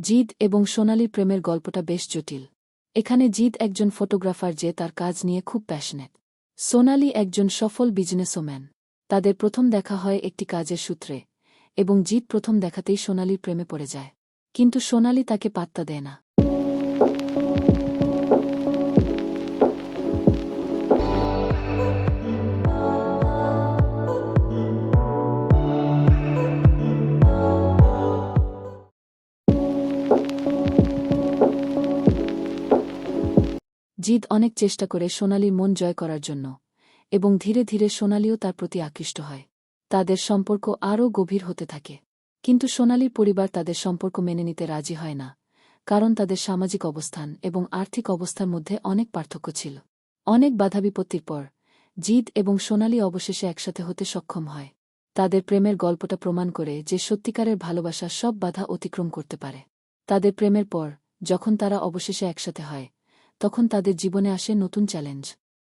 জিদ এবং সোনালির প্রেমের গল্পটা বেশ জটিল। এখানে জিদ একজন ফটোগ্রাফার যে তার কাজ নিয়ে খুব প্যাশনেট সোনালি একজন সফল বিজনেসম্যান তাদের প্রথম দেখা হয় একটি কাজের সূত্রে এবং জিদ প্রথম দেখাতেই সোনালীর প্রেমে পড়ে যায়। কিন্তু সোনালি তাকে পাত্তা দেয় না। জিদ অনেক চেষ্টা করে সোনালীর মন জয় করার জন্য, এবং ধীরে ধীরে সোনালীও তার প্রতি আকৃষ্ট হয়। তাদের সম্পর্ক আরও গভীর হতে থাকে। কিন্তু সোনালীর পরিবার তাদের সম্পর্ক মেনে নিতে রাজি হয় না, কারণ তাদের সামাজিক অবস্থান এবং আর্থিক অবস্থার মধ্যে অনেক পার্থক্য ছিল। অনেক বাধাবিপত্তির পর, জিদ এবং সোনালী অবশেষে একসাথে হতে সক্ষম হয়। তাদের প্রেমের গল্পটা প্রমাণ করে যে সত্যিকারের ভালোবাসা সব বাধা অতিক্রম করতে পারে। তাদের প্রেমের পর, যখন তারা অবশেষে একসাথে হয় তখন তাদের জীবনে আসে নতুন চ্যালেঞ্জ।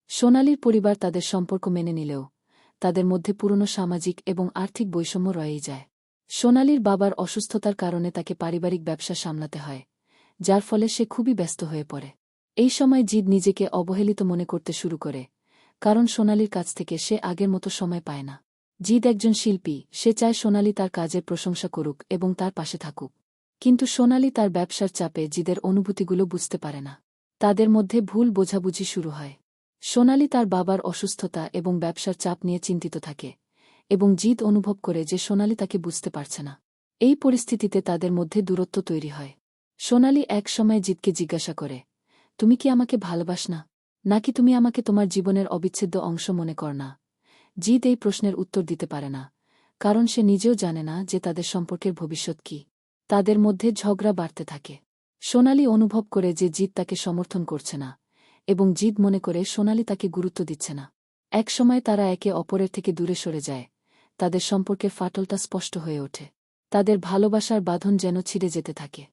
সোনালির পরিবার তাদের সম্পর্ক মেনে নিলেও, তাদের মধ্যে পুরনো সামাজিক এবং আর্থিক বৈষম্য রয়েই যায়। সোনালির বাবার অসুস্থতার কারণে তাকে পারিবারিক ব্যবসা সামলাতে হয়, যার ফলে সে খুবই ব্যস্ত হয়ে পড়ে। এই সময় জিদ নিজেকে অবহেলিত মনে করতে শুরু করে, কারণ সোনালির কাছ থেকে সে আগের মতো সময় পায় না। জিদ একজন শিল্পী, সে চায় সোনালি তার কাজের প্রশংসা করুক এবং তার পাশে থাকুক। কিন্তু সোনালি তার ব্যবসার চাপে জিদের অনুভূতিগুলো বুঝতে পারে না। তাদের মধ্যে ভুল বোঝাবুঝি শুরু হয়। সোনালি তার বাবার অসুস্থতা এবং ব্যবসার চাপ নিয়ে চিন্তিত থাকে এবং জিদ অনুভব করে যে সোনালি তাকে বুঝতে পারছে না। এই পরিস্থিতিতে তাদের মধ্যে দূরত্ব তৈরি হয়। সোনালি এক সময় জিদকে জিজ্ঞাসা করে, তুমি কি আমাকে ভালোবাস না? নাকি তুমি আমাকে তোমার জীবনের অবিচ্ছেদ্য অংশ মনে কর না? জিদ এই প্রশ্নের উত্তর দিতে পারে না, কারণ সে নিজেও জানে না যে তাদের সম্পর্কের ভবিষ্যৎ কি। তাদের মধ্যে ঝগড়া বাড়তে থাকে। সোনালী অনুভব করে যে জিৎ তাকে সমর্থন করছে না, এবং জিদ মনে করে সোনালি তাকে গুরুত্ব দিচ্ছে না। এক সময় তারা একে অপরের থেকে দূরে সরে যায়, তাদের সম্পর্কে ফাটলটা স্পষ্ট হয়ে ওঠে। তাদের ভালোবাসার বাঁধন যেন ছিঁড়ে যেতে থাকে।